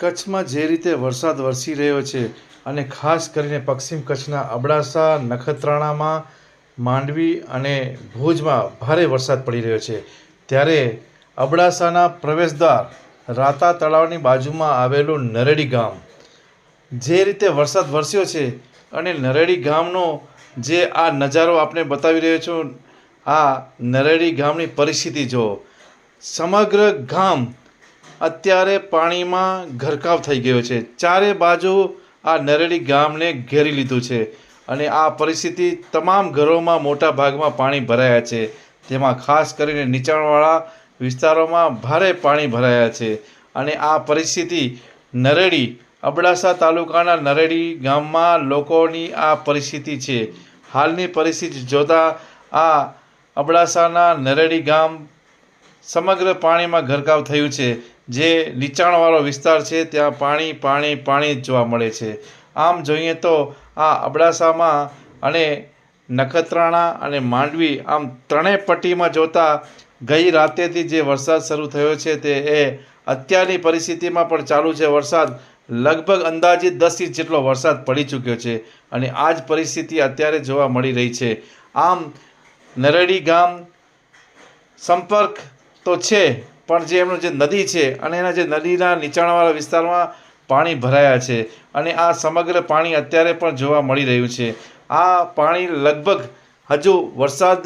કચ્છમાં જે રીતે વરસાદ વરસી રહ્યો છે અને ખાસ કરીને પશ્ચિમ કચ્છના અબડાસા, નખત્રાણામાં, માંડવી અને ભુજમાં ભારે વરસાદ પડી રહ્યો છે. ત્યારે અબડાસાના પ્રવેશદ્વાર રાતા તળાવની બાજુમાં આવેલું નરેડી ગામ. જે રીતે વરસાદ વરસ્યો છે અને નરેડી ગામનો જે આ નજારો આપણે બતાવી રહ્યો છું, આ નરેડી ગામની પરિસ્થિતિ જો સમગ્ર ગામ અત્યારે પાણીમાં ગરકાવ થઈ ગયો છે. ચારે બાજુ આ નરેડી ગામને ઘેરી લીધું છે અને આ પરિસ્થિતિ તમામ ઘરોમાં મોટા ભાગમાં પાણી ભરાયા છે. તેમાં ખાસ કરીને નીચાણવાળા વિસ્તારોમાં ભારે પાણી ભરાયા છે અને આ પરિસ્થિતિ નરેડી, અબડાસા તાલુકાના નરેડી ગામમાં લોકોની આ પરિસ્થિતિ છે. હાલની પરિસ્થિતિ જોતાં આ અબડાસાના નરેડી ગામ સમગ્ર પાણીમાં ગરકાવ થયું છે. જે નીચાણવાળો વિસ્તાર છે, ત્યાં પાણી પાણી પાણી જ જોવા મળે છે. આમ જોઈએ તો આ અબડાસામાં અને નખત્રાણા અને માંડવી આમ ત્રણેય પટ્ટીમાં જોતા ગઈ રાતેથી જે વરસાદ શરૂ થયો છે તે એ અત્યારની પરિસ્થિતિમાં પણ ચાલુ છે. વરસાદ લગભગ અંદાજિત દસ ઇંચ જેટલો વરસાદ પડી ચૂક્યો છે અને આ જ પરિસ્થિતિ અત્યારે જોવા મળી રહી છે. આમ નરેડી ગામ સંપર્ક તો છે પણ જે એમનું જે નદી છે અને એના જે નદીના નીચાણવાળા વિસ્તારમાં પાણી ભરાયા છે અને આ સમગ્ર પાણી અત્યારે પણ જોવા મળી રહ્યું છે. આ પાણી લગભગ હજુ વરસાદ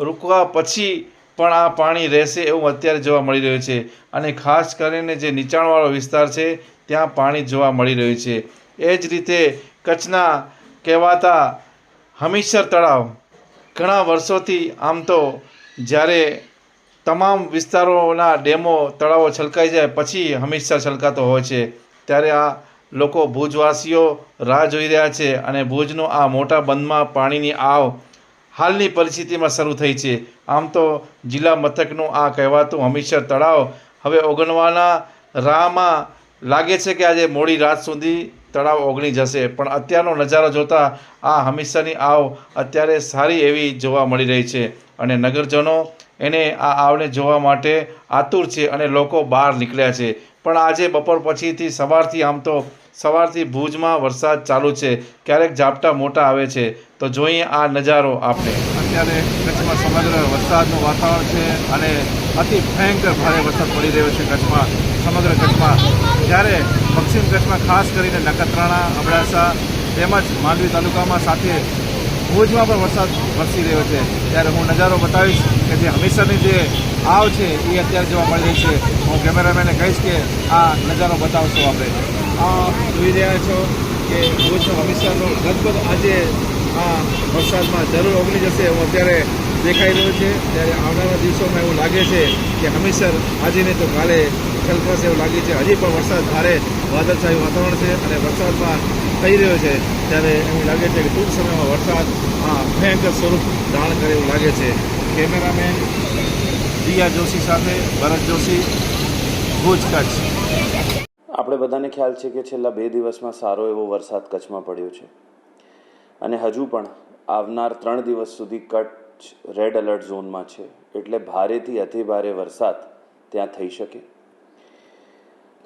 રૂકવા પછી પણ આ પાણી રહેશે એવું અત્યારે જોવા મળી રહ્યું છે અને ખાસ કરીને જે નીચાણવાળો વિસ્તાર છે ત્યાં પાણી જોવા મળી રહ્યું છે. એ જ રીતે કચ્છના કહેવાતા હમીસર તળાવ ઘણા વર્ષોથી આમ તો જ્યારે તમામ વિસ્તારોના ડેમો, તળાવો છલકાઈ જાય, પછી હંમેશા છલકાતો હોય છે. ત્યારે આ લોકો ભુજવાસીઓ રાહ જોઈ રહ્યા છે અને ભુજનો આ મોટા બંધમાં પાણીની આવ હાલની પરિસ્થિતિમાં શરૂ થઈ છે. આમ તો જિલ્લા મથકનું આ કહેવાતું હમીરસર તળાવ હવે ઓગણવાના રાહમાં લાગે છે કે આજે મોડી રાત સુધી તળાવ ઓગણી જશે. પણ અત્યારનો નજારો જોતાં આ હમીરસરની આવ અત્યારે સારી એવી જોવા મળી રહી છે. અને નગરજનો એને આ આવને જોવા માટે આતુર છે અને લોકો બહાર નીકળ્યા છે. પણ આજે બપોર પછીથી સવારથી આમ તો સવારથી ભુજમાં વરસાદ ચાલુ છે. ક્યારેક ઝાપટા મોટા આવે છે. તો જોઈએ આ નજારો આપણે અત્યારે કચ્છમાં સમગ્ર વરસાદનું વાતાવરણ છે અને અતિ ભયંકર ભારે વરસાદ પડી રહ્યો છે કચ્છમાં. સમગ્ર કચ્છમાં. જ્યારે પશ્ચિમ કચ્છમાં ખાસ કરીને નખત્રાણા, અબડાસા તેમજ માંડવી તાલુકામાં સાથે ભુજમાં પણ વરસાદ વરસી રહ્યો છે. ત્યારે હું નજારો બતાવીશ કે જે હમીરસરની જે આવ છે, એ અત્યારે જોવા મળી રહી છે. હું કેમેરામેનને કહીશ કે આ નજારો બતાવશો આપણે. જોઈ રહ્યા છો કે ભુજનો હમીરસરનો લગભગ આજે આ વરસાદમાં જરૂર ઓગળી જશે એવું અત્યારે દેખાઈ રહ્યું છે. ત્યારે આવનારા દિવસોમાં એવું લાગે છે કે હમીરસર આજે નહીં તો કાલે છલકાશે એવું લાગે છે. હજી પણ વરસાદ ભારે વાદળછાયું વાતાવરણ છે અને વરસાદમાં થઈ રહ્યો છે, ત્યારે એવું લાગે છે કે ટૂંક સમયમાં વરસાદ ભયંકર સ્વરૂપ ધારણ કરે એવું લાગે છે. કેમેરામેન દિયા જોશી સાથે ભરત જોશી, ભુજ કચ્છ. આપણે બધાને ખ્યાલ છે કે છેલ્લા બે દિવસમાં સારો એવો વરસાદ કચ્છમાં પડ્યો છે. અને હજુ પણ આવનાર ત્રણ દિવસ સુધી કચ્છ રેડ એલર્ટ ઝોનમાં છે. એટલે ભારેથી અતિ ભારે વરસાદ ત્યાં થઈ શકે.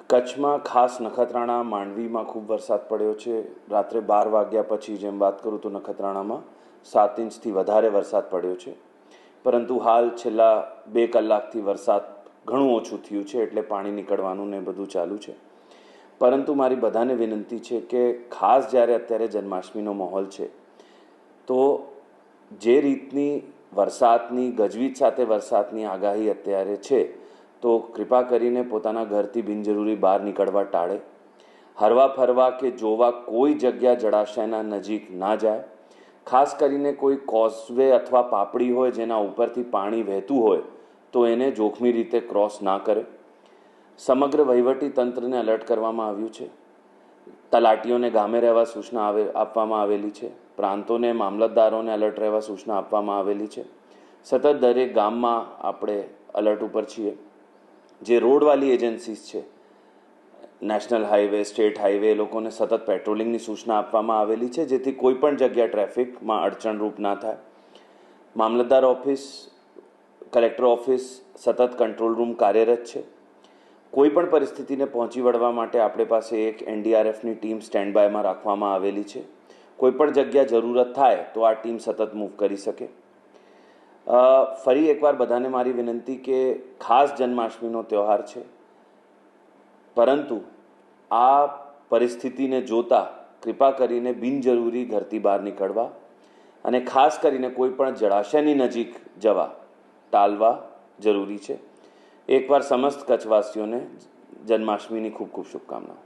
કચ્છમાં ખાસ નખત્રાણા માંડવીમાં ખૂબ વરસાદ પડ્યો છે. રાત્રે બાર વાગ્યા પછી જેમ વાત કરું તો નખત્રાણામાં સાત ઇંચથી વધારે વરસાદ પડ્યો છે. પરંતુ હાલ છેલ્લા બે કલાકથી વરસાદ ઘણું ઓછું થયું છે એટલે પાણી નીકળવાનું ને બધું ચાલુ છે. પરંતુ મારી બધાને વિનંતી છે કે ખાસ જ્યારે અત્યારે જન્માષ્ટમીનો માહોલ છે, તો જે રીતની વરસાદની ગજવીજ સાથે વરસાદની આગાહી અત્યારે છે તો કૃપા કરીને પોતાના ઘરથી બિનજરૂરી બહાર નીકળવા ટાળે. હરવા ફરવા કે જોવા કોઈ જગ્યા જળાશયના નજીક ના જાય. ખાસ કરીને કોઈ કોઝવે અથવા પાપડી હોય જેના ઉપરથી પાણી વહેતું હોય, તો એને જોખમી રીતે ક્રોસ ના કરે. સમગ્ર વહીવટી તંત્રને અલર્ટ કરવામાં આવ્યું છે. તલાટીઓને ગામે રહેવા સૂચના આવે, આપવામાં આવેલી છે. પ્રાંતોને, મામલતદારોને અલર્ટ રહેવા સૂચના આપવામાં આવેલી છે. સતત દરેક ગામમાં આપણે અલર્ટ ઉપર છીએ. જે રોડવાળી એજન્સીસ છે, નેશનલ હાઈવે સ્ટેટ હાઈવે લોકોને સતત પેટ્રોલિંગની સૂચના આપવામાં આવેલી છે, જેથી કોઈ પણ જગ્યા ટ્રાફિકમાં અડચણરૂપ ના થાય. મામલતદાર ઓફિસ, કલેક્ટર ઓફિસ સતત કંટ્રોલ રૂમ કાર્યરત છે. કોઈ પણ પરિસ્થિતિને પહોંચી વળવા માટે આપણી પાસે એક એનડીઆરએફની ટીમ સ્ટેન્ડ બાયમાં રાખવામાં આવેલી છે. કોઈ પણ જગ્યા જરૂરત થાય તો આ ટીમ સતત મૂવ કરી શકે. ફરી એકવાર બધાને મારી વિનંતી કે ખાસ જન્માષ્ટમીનો તહેવાર છે. પરંતુ આ પરિસ્થિતિને જોતા કૃપા કરીને બિનજરૂરી ઘરથી બહાર નીકળવા અને ખાસ કરીને કોઈ પણ જળાશયની નજીક જવા ટાળવા જરૂરી છે. એકવાર સમસ્ત કચ્છવાસીઓને જન્માષ્ટમીની ખૂબ ખૂબ શુભકામનાઓ.